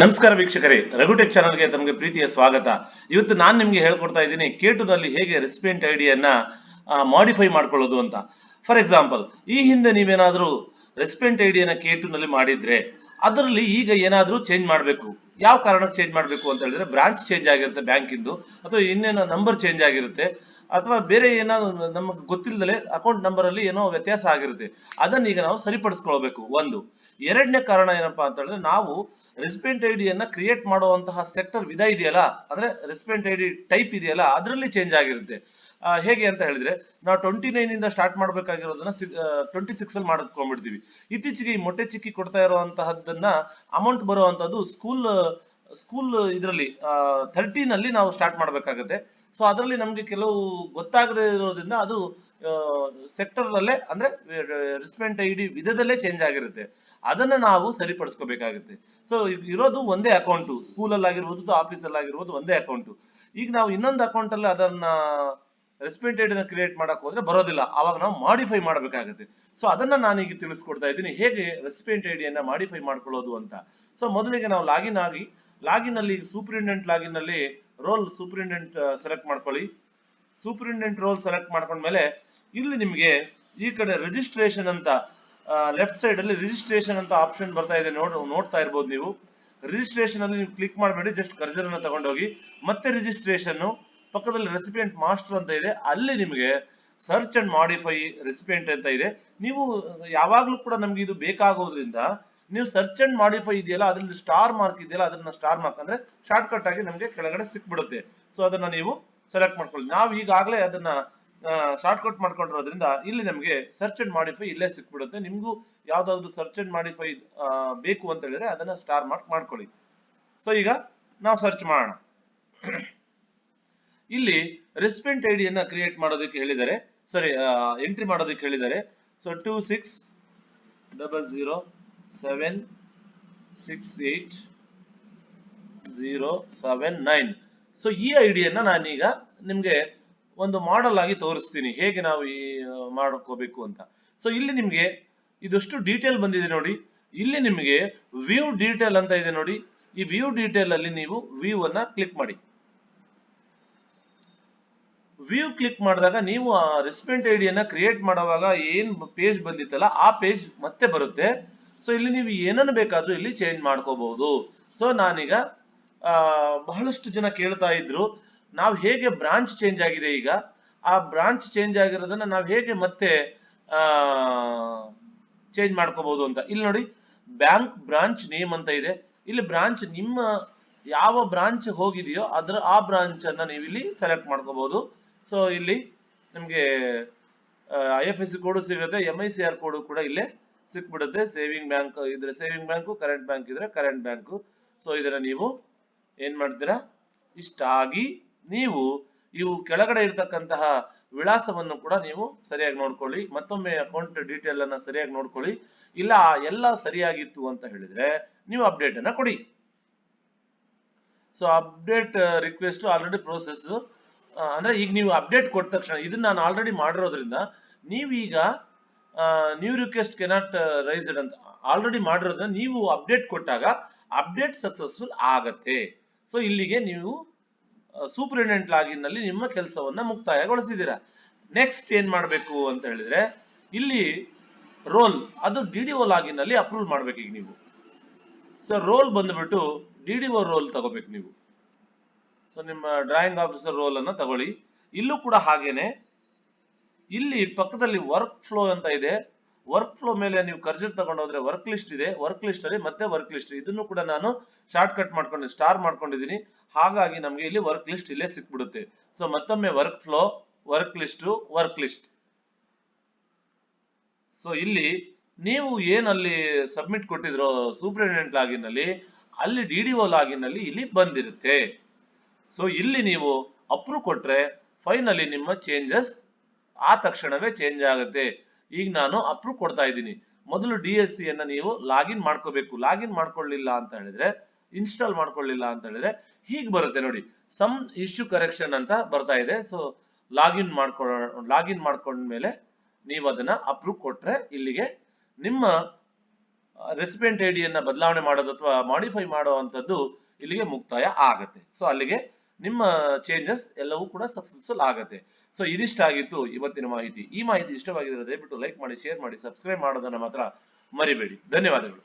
ನಮಸ್ಕಾರ ವೀಕ್ಷಕರೇ, ರಘುಟೆಕ್ ಚಾನಲ್ಗೆ ತಮಗೆ ಪ್ರೀತಿಯ ಸ್ವಾಗತ. ಇವತ್ತು ನಾನು ನಿಮಗೆ ಹೇಳ್ಕೊಡ್ತಾ ಇದ್ದೀನಿ, ಕೇಟುನಲ್ಲಿ ಹೇಗೆ ರೆಸಿಪಿಯೆಂಟ್ ಐಡಿಯನ್ನ ಮಾಡಿಫೈ ಮಾಡ್ಕೊಳ್ಳೋದು ಅಂತ. ಫಾರ್ ಎಕ್ಸಾಂಪಲ್ ಈ ಹಿಂದೆ ನೀವೇನಾದರೂ ರೆಸಿಪಿಯೆಂಟ್ ಐಡಿಯನ್ನ ಕೇಟುನಲ್ಲಿ ಮಾಡಿದ್ರೆ, ಅದರಲ್ಲಿ ಈಗ ಏನಾದರೂ ಚೇಂಜ್ ಮಾಡಬೇಕು. ಯಾವ ಕಾರಣಕ್ಕೆ ಚೇಂಜ್ ಮಾಡಬೇಕು ಅಂತ ಹೇಳಿದ್ರೆ ಬ್ರಾಂಚ್ ಚೇಂಜ್ ಆಗಿರುತ್ತೆ ಬ್ಯಾಂಕಿಂದು, ಅಥವಾ ಇನ್ನೇನೋ ನಂಬರ್ ಚೇಂಜ್ ಆಗಿರುತ್ತೆ, ಅಥವಾ ಬೇರೆ ಏನಾದ್ರು ನಮಗೆ ಗೊತ್ತಿಲ್ಲದಲೆ ಅಕೌಂಟ್ ನಂಬರಲ್ಲಿ ಏನೋ ವ್ಯತ್ಯಾಸ ಆಗಿರುತ್ತೆ. ಅದನ್ನ ಈಗ ನಾವು ಸರಿಪಡಿಸ್ಕೊಳ್ಬೇಕು. ಒಂದು. ಎರಡನೇ ಕಾರಣ ಏನಪ್ಪಾ ಅಂತ ಹೇಳಿದ್ರೆ, ನಾವು ರೆಸಿಪೆಂಟ್ ಐಡಿಯನ್ನ ಕ್ರಿಯೇಟ್ ಮಾಡುವಂತಹ ಸೆಕ್ಟರ್ ವಿಧ ಇದೆಯಲ್ಲ? ಅಂದ್ರೆ ರೆಸಿಪೆಂಟ್ ಐಡಿ ಟೈಪ್ ಇದೆಯಲ್ಲ? ಅದರಲ್ಲಿ ಚೇಂಜ್ ಆಗಿರುತ್ತೆ. ಹೇಗೆ ಅಂತ ಹೇಳಿದ್ರೆ, ನಾವು ಟ್ವೆಂಟಿ ನೈನ್ ಇಂದ ಸ್ಟಾರ್ಟ್ ಮಾಡಬೇಕಾಗಿರೋದನ್ನ ಟ್ವೆಂಟಿ ಸಿಕ್ಸ್ ಅಲ್ಲಿ ಮಾಡ್ಕೊಂಡ್ಬಿಡ್ತೀವಿ. ಇತ್ತೀಚೆಗೆ ಈ ಮೊಟ್ಟೆ ಚಿಕ್ಕಿ ಕೊಡ್ತಾ ಇರುವಂತಹದ್ದನ್ನ ಅಮೌಂಟ್ ಬರುವಂತದ್ದು ಸ್ಕೂಲ್ ಸ್ಕೂಲ್ ಇದರಲ್ಲಿ ಥರ್ಟೀನ್ ಅಲ್ಲಿ ನಾವು ಸ್ಟಾರ್ಟ್ ಮಾಡಬೇಕಾಗತ್ತೆ. ಸೊ ಅದರಲ್ಲಿ ನಮಗೆ ಕೆಲವು ಗೊತ್ತಾಗದೇ ಇರೋದ್ರಿಂದ ಅದು ಸೆಕ್ಟರ್ ಅಲ್ಲೇ, ಅಂದ್ರೆ ರಿಸ್ಪೆಂಟ್ ಐ ಡಿ ವಿಧದಲ್ಲೇ ಚೇಂಜ್ ಆಗಿರುತ್ತೆ. ಅದನ್ನ ನಾವು ಸರಿಪಡಿಸ್ಕೋಬೇಕಾಗುತ್ತೆ. ಸೊ ಇರೋದು ಒಂದೇ ಅಕೌಂಟು ಸ್ಕೂಲಲ್ಲಿ ಆಗಿರ್ಬೋದು ಆಫೀಸಲ್ಲಿ ಆಗಿರ್ಬೋದು ಒಂದೇ ಅಕೌಂಟು ಈಗ ನಾವು ಇನ್ನೊಂದು ಅಕೌಂಟ್ ಅಲ್ಲಿ ಅದನ್ನ ರೆಸ್ಪೆಂಟೆಡ್ ಕ್ರಿಯೇಟ್ ಮಾಡಕ್ ಹೋದ್ರೆ ಬರೋದಿಲ್ಲ. ಅವಾಗ ನಾವು ಮಾಡಿಫೈ ಮಾಡಬೇಕಾಗುತ್ತೆ. ಸೊ ಅದನ್ನ ನಾನೀಗ ತಿಳಿಸ್ಕೊಡ್ತಾ ಇದ್ದೀನಿ. ಹೇಗೆ ರೆಸಿಪೆಂಟ್ ಐಡಿಯನ್ನ ಮಾಡಿಫೈ ಮಾಡ್ಕೊಳ್ಳೋದು ಅಂತ. ಸೊ ಮೊದಲಿಗೆ ನಾವು ಲಾಗಿನ್ ಆಗಿ ಲಾಗಿನ್ ಅಲ್ಲಿ ಸೂಪ್ರಿಂಟೆಂಟ್ ಲಾಗಿನ್ ಅಲ್ಲಿ ರೋಲ್ ಸೂಪ್ರಿಂಟೆಂಟ್ ಸೆಲೆಕ್ಟ್ ಮಾಡ್ಕೊಳ್ಳಿ. ಸೂಪ್ರಿಂಟೆಂಟ್ ರೋಲ್ ಸೆಲೆಕ್ಟ್ ಮಾಡ್ಕೊಂಡ್ಮೇಲೆ ಇಲ್ಲಿ ನಿಮಗೆ ಈ ಕಡೆ ರಿಜಿಸ್ಟ್ರೇಷನ್ ಅಂತ ಲೆಫ್ಟ್ ಸೈಡ್ ಅಲ್ಲಿ ರಿಜಿಸ್ಟ್ರೇಷನ್ ಅಂತ ಆಪ್ಷನ್ ಬರ್ತಾ ಇದೆ, ನೋಡ್, ನೋಡ್ತಾ ಇರ್ಬೋದು ನೀವು. ರಿಜಿಸ್ಟ್ರೇಷನ್ ಅಲ್ಲಿ ನೀವು ಕ್ಲಿಕ್ ಮಾಡಬೇಡಿ ಜಸ್ಟ್ ಕರ್ಜರ್ ಅನ್ನ ತಗೊಂಡೋಗಿ. ಮತ್ತೆ ರಿಜಿಸ್ಟ್ರೇಷನ್ ಪಕ್ಕದಲ್ಲಿ ರೆಸಿಪಿಯೆಂಟ್ ಮಾಸ್ಟರ್ ಅಂತ ಇದೆ. ಅಲ್ಲಿ ನಿಮಗೆ ಸರ್ಚ್ ಅಂಡ್ ಮಾಡಿಫೈ ರೆಸಿಪಿಯೆಂಟ್ ಅಂತ ಇದೆ. ನೀವು ಯಾವಾಗ್ಲೂ ಕೂಡ ನಮ್ಗೆ ಇದು ಬೇಕಾಗೋದ್ರಿಂದ ನೀವು ಸರ್ಚ್ ಅಂಡ್ ಮಾಡಿಫೈ ಇದೆಯಲ್ಲ, ಅದ್ರಲ್ಲಿ ಸ್ಟಾರ್ ಮಾರ್ಕ್ ಇದೆಯಲ್ಲ, ಅದನ್ನ ಸ್ಟಾರ್ ಮಾರ್ಕ್ ಅಂದ್ರೆ ಶಾರ್ಟ್ ಕಟ್ ಆಗಿ ನಮಗೆ ಕೆಳಗಡೆ ಸಿಕ್ಬಿಡುತ್ತೆ. ಸೊ ಅದನ್ನ ನೀವು ಸೆಲೆಕ್ಟ್ ಮಾಡ್ಕೊಳ್ಳಿ. ನಾವು ಈಗಾಗಲೇ ಅದನ್ನ ಶಾರ್ಟ್ ಕಟ್ ಮಾಡ್ಕೊಂಡಿರೋದ್ರಿಂದ ಇಲ್ಲಿ ನಮಗೆ ಸರ್ಚ್ ಅಂಡ್ ಮಾಡಿಫೈ ಇಲ್ಲೇ ಸಿಕ್ಬಿಡುತ್ತೆ. ನಿಮಗೂ ಯಾವ್ದಾದ್ರು ಸರ್ಚ್ ಅಂಡ್ ಮಾಡಿಫೈ ಬೇಕು ಅಂತ ಹೇಳಿದ್ರೆ ಅದನ್ನ ಸ್ಟಾರ್ ಮಾರ್ಕ್ ಮಾಡ್ಕೊಳ್ಳಿ. ಸೊ ಈಗ ನಾವು ಸರ್ಚ್ ಮಾಡೋಣ. ಇಲ್ಲಿ ರೆಸ್ಪೆಂಟ್ ಐಡಿಯನ್ನ ಕ್ರಿಯೇಟ್ ಮಾಡೋದಕ್ಕೆ ಹೇಳಿದ್ದಾರೆ ಸರಿ ಎಂಟ್ರಿ ಮಾಡೋದಕ್ಕೆ ಹೇಳಿದ್ದಾರೆ so two six double zero seven six eight zero seven nine so ಈ ಐಡಿಯನ್ನ ನಾನೀಗ ನಿಮ್ಗೆ ಒಂದು ಮಾಡೆಲ್ ಆಗಿ ತೋರಿಸ್ತೀನಿ. ಹೇಗೆ ನಾವು ಈ ಮಾಡ್ಕೋಬೇಕು ಅಂತ. ಸೊ ಇಲ್ಲಿ ನಿಮ್ಗೆ ಇದಷ್ಟು ಡೀಟೇಲ್ ಬಂದಿದೆ ನೋಡಿ. ಇಲ್ಲಿ ನಿಮಗೆ ವ್ಯೂ ಡೀಟೇಲ್ ಅಂತ ಇದೆ ನೋಡಿ. ಈ ವ್ಯೂ ಡೀಟೇಲ್ ಅಲ್ಲಿ ನೀವು ವ್ಯೂ ಅನ್ನ ಕ್ಲಿಕ್ ಮಾಡಿ. ವ್ಯೂ ಕ್ಲಿಕ್ ಮಾಡಿದಾಗ ನೀವು ಆ ರೆಸ್ಪೆಂಟ್ ಐಡಿಯನ್ನ ಕ್ರಿಯೇಟ್ ಮಾಡುವಾಗ ಏನ್ ಪೇಜ್ ಬಂದಿತ್ತಲ್ಲ, ಆ ಪೇಜ್ ಮತ್ತೆ ಬರುತ್ತೆ. ಸೊ ಇಲ್ಲಿ ನೀವು ಏನನ್ನು ಬೇಕಾದ್ರೂ ಇಲ್ಲಿ ಚೇಂಜ್ ಮಾಡ್ಕೋಬಹುದು. ಸೊ ನಾನೀಗ ಬಹಳಷ್ಟು ಜನ ಕೇಳ್ತಾ ಇದ್ರು. ನಾವು ಹೇಗೆ ಬ್ರಾಂಚ್ ಚೇಂಜ್ ಆಗಿದೆ ಈಗ? ಆ ಬ್ರಾಂಚ್ ಚೇಂಜ್ ಆಗಿರೋದನ್ನ ನಾವು ಹೇಗೆ ಮತ್ತೆ ಚೇಂಜ್ ಮಾಡ್ಕೋಬಹುದು ಅಂತ. ಇಲ್ಲಿ ನೋಡಿ ಬ್ಯಾಂಕ್ ಬ್ರಾಂಚ್ ನೇಮ್ ಅಂತ ಇದೆ. ಇಲ್ಲಿ ಬ್ರಾಂಚ್ ನಿಮ್ಮ ಯಾವ ಬ್ರಾಂಚ್ ಹೋಗಿದೆಯೋ ಅದರ, ಆ ಬ್ರಾಂಚ್ ಅನ್ನ ನೀವು ಸೆಲೆಕ್ಟ್ ಮಾಡ್ಕೋಬಹುದು. ಸೊ ಇಲ್ಲಿ ನಿಮಗೆ I F S C code ಸಿಗುತ್ತೆ M I C R code ಕೂಡ ಇಲ್ಲೇ ಸಿಕ್ಬಿಡುತ್ತೆ. ಸೇವಿಂಗ್ ಬ್ಯಾಂಕ್ ಇದ್ರೆ ಸೇವಿಂಗ್ ಬ್ಯಾಂಕು ಕರೆಂಟ್ ಬ್ಯಾಂಕ್ ಇದ್ರೆ ಕರೆಂಟ್ ಬ್ಯಾಂಕು ಸೊ ಇದನ್ನ ನೀವು ಏನ್ ಮಾಡ್ತೀರಾ? ಇಷ್ಟಾಗಿ ನೀವು ಇವು ಕೆಳಗಡೆ ಇರತಕ್ಕಂತಹ ವಿಳಾಸವನ್ನು ಕೂಡ ನೀವು ಸರಿಯಾಗಿ ನೋಡ್ಕೊಳ್ಳಿ. ಮತ್ತೊಮ್ಮೆ ಅಕೌಂಟ್ ಡೀಟೇಲ್ ಅನ್ನ ಸರಿಯಾಗಿ ನೋಡ್ಕೊಳ್ಳಿ. ಇಲ್ಲ ಎಲ್ಲ ಸರಿಯಾಗಿತ್ತು ಅಂತ ಹೇಳಿದ್ರೆ ನೀವು ಅಪ್ಡೇಟ್ ಅನ್ನ ಕೊಡಿ. So update request already process ಅಂದ್ರೆ ಈಗ ನೀವು ಅಪ್ಡೇಟ್ ಕೊಟ್ಟ ತಕ್ಷಣ ಇದನ್ನ ನಾನು ಆಲ್ರೆಡಿ ಮಾಡಿರೋದ್ರಿಂದ ನೀವೀಗ ನ್ಯೂ ರಿಕ್ವೆಸ್ಟ್ ಕೆನಾಟ್ ರೈಸ್ಡ್ ಅಂತ ಆಲ್ರೆಡಿ ಮಾಡಿರೋದ್ರಿಂದ ನೀವು ಅಪ್ಡೇಟ್ ಕೊಟ್ಟಾಗ ಅಪ್ಡೇಟ್ ಸಕ್ಸಸ್ಫುಲ್ ಆಗತ್ತೆ. ಸೊ ಇಲ್ಲಿಗೆ ನೀವು ಸೂಪರಿಂಟೆಂಡೆಂಟ್ ಲಾಗಿನ್ನಲ್ಲಿ ನಿಮ್ಮ ಕೆಲಸವನ್ನ ಮುಕ್ತಾಯಗೊಳಿಸಿದ್ದೀರಾ ನೆಕ್ಸ್ಟ್ ಏನ್ ಮಾಡಬೇಕು ಅಂತ ಹೇಳಿದ್ರೆ, ಇಲ್ಲಿ ರೋಲ್, ಅದು ಡಿ ಡಿ ಒ ಲಾಗಿನ್ನಲ್ಲಿ ಅಪ್ರೂವ್ ಮಾಡ್ಬೇಕು ಈಗ ನೀವು. ಸೊ ರೋಲ್ ಬಂದ್ಬಿಟ್ಟು ಡಿ ಡಿ ಒ ರೋಲ್ ತಗೋಬೇಕು ನೀವು. ಸೊ ನಿಮ್ಮ ಡ್ರಾಯಿಂಗ್ ಆಫೀಸರ್ ರೋಲ್ ಅನ್ನ ತಗೊಳ್ಳಿ. ಇಲ್ಲೂ ಕೂಡ ಹಾಗೇನೆ, ಇಲ್ಲಿ ಪಕ್ಕದಲ್ಲಿ ವರ್ಕ್ ಫ್ಲೋ ಅಂತ ಇದೆ. ವರ್ಕ್ ಫ್ಲೋ ಮೇಲೆ ನೀವು ಕರ್ಜರ್ ತಗೊಂಡೋದ್ರೆ ವರ್ಕ್ ಲಿಸ್ಟ್ ಇದೆ ವರ್ಕ್ ಲಿಸ್ಟ್ ಅಲ್ಲಿ ಮತ್ತೆ ವರ್ಕ್ ಲಿಸ್ಟ್ ಇದನ್ನು ಕೂಡ ನಾನು ಶಾರ್ಟ್ ಕಟ್ ಮಾಡ್ಕೊಂಡು ಸ್ಟಾರ್ ಮಾಡ್ಕೊಂಡಿದ್ದೀನಿ. ಹಾಗಾಗಿ ನಮಗೆ ಇಲ್ಲಿ ವರ್ಕ್ ಲಿಸ್ಟ್ ಇಲ್ಲೇ ಸಿಕ್ಬಿಡುತ್ತೆ. ಸೊ ಮತ್ತೊಮ್ಮೆ work flow work list work list so ಇಲ್ಲಿ ನೀವು ಏನಲ್ಲಿ ಸಬ್ಮಿಟ್ ಕೊಟ್ಟಿದ್ರೋ ಸೂಪರಿಂಟೆಂಡೆಂಟ್ ಲಾಗಿನ್ ಅಲ್ಲಿ ಅಲ್ಲಿ ಡಿ ಡಿ ಒ ಲಾಗಿನ್ ಅಲ್ಲಿ ಇಲ್ಲಿ ಬಂದಿರುತ್ತೆ. ಸೊ ಇಲ್ಲಿ ನೀವು ಅಪ್ರೂವ್ ಕೊಟ್ರೆ ಫೈನಲಿ ನಿಮ್ಮ ಚೇಂಜಸ್ ಆ ತಕ್ಷಣವೇ ಚೇಂಜ್ ಆಗುತ್ತೆ. ಈಗ ನಾನು ಅಪ್ರೂವ್ ಕೊಡ್ತಾ ಇದ್ದೀನಿ. ಮೊದಲು ಡಿ ಎಸ್ ಸಿ ಅನ್ನ ನೀವು ಲಾಗಿನ್ ಮಾಡ್ಕೋಬೇಕು. ಲಾಗಿನ್ ಮಾಡ್ಕೊಳ್ಳಿಲ್ಲ ಅಂತ ಹೇಳಿದ್ರೆ ಇನ್ಸ್ಟಾಲ್ ಮಾಡ್ಕೊಳ್ಳಿಲ್ಲ ಅಂತ ಹೇಳಿದ್ರೆ ಹೀಗೆ ಬರುತ್ತೆ ನೋಡಿ. ಸಮ್ ಇಶ್ಯೂ ಕರೆಕ್ಷನ್ ಅಂತ ಬರ್ತಾ ಇದೆ. ಸೊ ಲಾಗಿನ್ ಮಾಡ್ಕೊ ಲಾಗಿನ್ ಮಾಡ್ಕೊಂಡ್ಮೇಲೆ ನೀವು ಅದನ್ನ ಅಪ್ರೂವ್ ಕೊಟ್ರೆ ಇಲ್ಲಿಗೆ ನಿಮ್ಮ ರೆಸಿಪೆಂಟ್ ಐಡಿಯನ್ನ ಬದಲಾವಣೆ ಮಾಡೋದು ಅಥವಾ ಮಾಡಿಫೈ ಮಾಡುವಂಥದ್ದು ಇಲ್ಲಿಗೆ ಮುಕ್ತಾಯ ಆಗತ್ತೆ. ಸೊ ಅಲ್ಲಿಗೆ ನಿಮ್ಮ ಚೇಂಜಸ್ ಎಲ್ಲವೂ ಕೂಡ ಸಕ್ಸಸ್ಫುಲ್ ಆಗತ್ತೆ. ಸೊ ಇದಿಷ್ಟಾಗಿತ್ತು ಇವತ್ತಿನ ಮಾಹಿತಿ. ಈ ಮಾಹಿತಿ ಇಷ್ಟವಾಗಿದ್ರೆ ದಯವಿಟ್ಟು ಲೈಕ್ ಮಾಡಿ ಶೇರ್ ಮಾಡಿ ಸಬ್ಸ್ಕ್ರೈಬ್ ಮಾಡೋದನ್ನ ಮಾತ್ರ ಮರಿಬೇಡಿ. ಧನ್ಯವಾದಗಳು.